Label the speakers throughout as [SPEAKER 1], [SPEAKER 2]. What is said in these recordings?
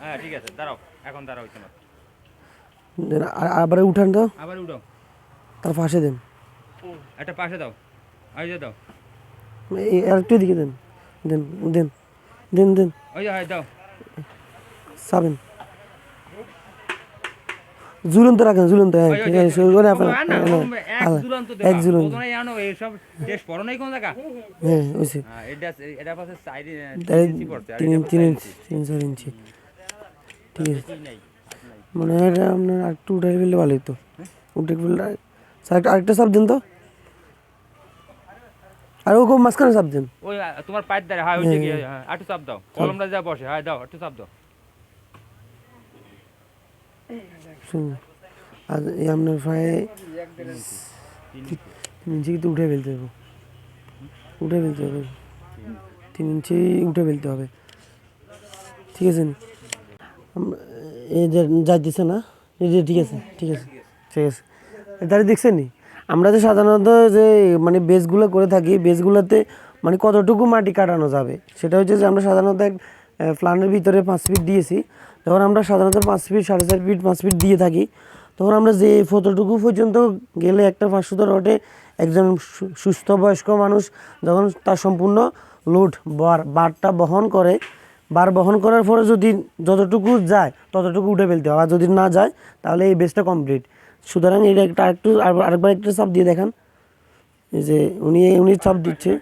[SPEAKER 1] হ্যাঁ ঠিক আছে দাঁড়াও এখন দাঁড়াও
[SPEAKER 2] আবার উঠান তো।
[SPEAKER 1] আবার উঠাও।
[SPEAKER 2] তার পাশে দেন।
[SPEAKER 1] একটা পাশে দাও যে দাও।
[SPEAKER 2] এই আরেকটু দিকে দেন। দেন দেন দেন দেন।
[SPEAKER 1] ওই যে দাও।
[SPEAKER 2] সাবেন ঝুলন্ত রাখেন ঝুলন্ত হ্যাঁ ঠিক আছে আপনার হ্যাঁ,
[SPEAKER 1] এক ঝুলন্ত
[SPEAKER 2] এক
[SPEAKER 1] দেবা।
[SPEAKER 2] ঝুলন্ত।
[SPEAKER 1] প্রথমে জানো এইসব টেস্ট পড়ো নাই কোন জায়গা?
[SPEAKER 2] হ্যাঁ ওইসে
[SPEAKER 1] হ্যাঁ, এটা এটা পাশে সাইড
[SPEAKER 2] তাই
[SPEAKER 1] ইঞ্চি
[SPEAKER 2] ইঞ্চি ঠিক আছে। মানে এটা আপনার আরেকটু উঠে ফেললে ভালো হতো উঠে ফেললে স্যার আরেকটা সাপ দেন তো। আর ও খুব মাঝখানে সাপ দেন।
[SPEAKER 1] ওই তোমার পায়ের দ্বারা হয় ওই হ্যাঁ, একটু চাপ দাও কলমটা যা বসে হ্যাঁ দাও একটু চাপ দাও।
[SPEAKER 2] শুনুন আর আপনার পায়ে তিন ইঞ্চি কিন্তু উঠে ফেলতে হবে। উঠে ফেলতে হবে। তিন ইঞ্চি উঠে ফেলতে হবে। ঠিক আছে এই যে যাইতেছে না, এই যে ঠিক আছে ঠিক আছে ঠিক আছে। তাহলে দেখছেন আমরা যে সাধারণত যে মানে বেসগুলো করে থাকি, বেসগুলোতে মানে কতটুকু মাটি কাটানো যাবে? সেটা হচ্ছে যে আমরা সাধারণত এক প্ল্যানের ভিতরে পাঁচ ফিট দিয়েছি। যখন আমরা সাধারণত পাঁচ ফিট সাড়ে চার ফিট পাঁচ ফিট দিয়ে থাকি। তখন আমরা যে ফটোটুকু পর্যন্ত গেলে একটা পাঁচশো রডে একজন সুস্থ বয়স্ক মানুষ যখন তার সম্পূর্ণ লোড, বার, বারটা বহন করে, বার বহন করার পরে যদি যতটুকু যায়, ততটুকু উঠে ফেলতে হবে আর যদি না যায়, তাহলে এই বেসটা কমপ্লিট সুতরাং এটা একটা আরেকটু, আর- আরেকবার একটা চাপ দিয়ে দেখান। এই যে উনি উনি চাপ দিচ্ছে।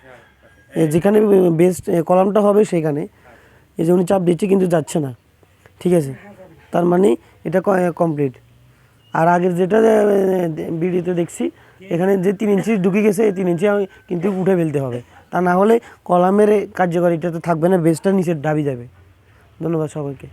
[SPEAKER 2] যেখানে বেস্ট কলামটা হবে সেখানে এই যে উনি চাপ দিচ্ছে, কিন্তু যাচ্ছে না। ঠিক আছে? তার মানে এটা কমপ্লিট আর আগের যেটা ভিডিওতে দেখছি, এখানে যে তিন ইঞ্চি ঢুকে গেছে, এই তিন ইঞ্চি আমি কিন্তু উঠে ফেলতে হবে। তা না হলে কলামের কার্যকারিতা তো থাকবে না, বেসটা নিচের ডাবি যাবে। ধন্যবাদ সবাইকে।